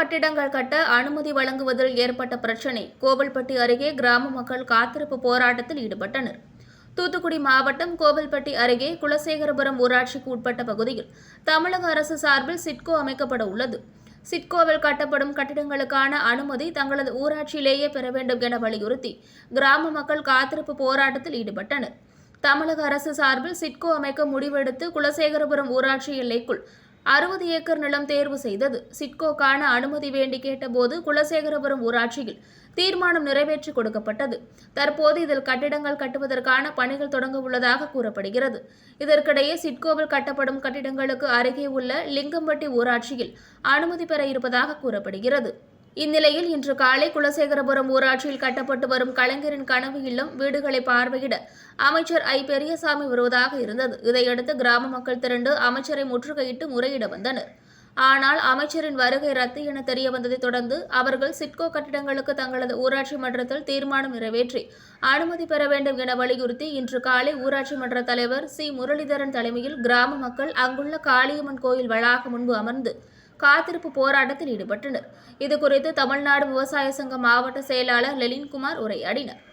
கட்டிடங்கள் கட்ட அனுமதி வழங்குவதில் ஏற்பட்ட பிரச்சினை கோவில்பட்டி அருகே கிராம மக்கள் காத்திருப்பு போராட்டத்தில் ஈடுபட்டனர். தூத்துக்குடி மாவட்டம் கோவில்பட்டி அருகே குலசேகரபுரம் ஊராட்சிக்கு உட்பட்ட பகுதியில் தமிழக அரசு சார்பில் சிட்கோ அமைக்கப்பட உள்ளது. சிட்கோவில் கட்டப்படும் கட்டிடங்களுக்கான அனுமதி தங்களது ஊராட்சியிலேயே பெற வேண்டும் என வலியுறுத்தி கிராம மக்கள் காத்திருப்பு போராட்டத்தில் ஈடுபட்டனர். தமிழக அரசு சார்பில் சிட்கோ அமைக்க முடிவெடுத்து குலசேகரபுரம் ஊராட்சி எல்லைக்குள் அறுபது ஏக்கர் நிலம் தேர்வு செய்தது. சிட்கோக்கான அனுமதி வேண்டி கேட்டபோது குலசேகரபுரம் ஊராட்சியில் தீர்மானம் நிறைவேற்றி கொடுக்கப்பட்டது. தற்போது இதில் கட்டிடங்கள் கட்டுவதற்கான பணிகள் தொடங்க உள்ளதாக கூறப்படுகிறது. இதற்கிடையே சிட்கோவில் கட்டப்படும் கட்டிடங்களுக்கு அருகே உள்ள லிங்கம்பட்டி ஊராட்சியில் அனுமதி பெற இருப்பதாக கூறப்படுகிறது. இந்நிலையில் இன்று காலை குலசேகரபுரம் ஊராட்சியில் கட்டப்பட்டு வரும் கலைஞரின் கனவு இல்லம் வீடுகளை பார்வையிட அமைச்சர் ஐ. பெரியசாமி வருவதாக இருந்தது. இதையடுத்து கிராம மக்கள் திரண்டு அமைச்சரை முற்றுகையிட்டு முறையிட வந்தனர். ஆனால் அமைச்சரின் வருகை ரத்து என தெரிய வந்ததை தொடர்ந்து அவர்கள் சிட்கோ கட்டிடங்களுக்கு தங்களது ஊராட்சி மன்றத்தில் தீர்மானம் நிறைவேற்றி அனுமதி பெற வேண்டும் என வலியுறுத்தி இன்று காலை ஊராட்சி மன்ற தலைவர் சி. முரளிதரன் தலைமையில் கிராம மக்கள் அங்குள்ள காளியம்மன் கோயில் வளாகம் முன்பு அமர்ந்து காத்திருப்பு போராட்டத்தில் ஈடுபட்டனர். இதுகுறித்து தமிழ்நாடு விவசாய சங்க மாவட்ட செயலாளர் லெலின்குமார் உரையாடினார்.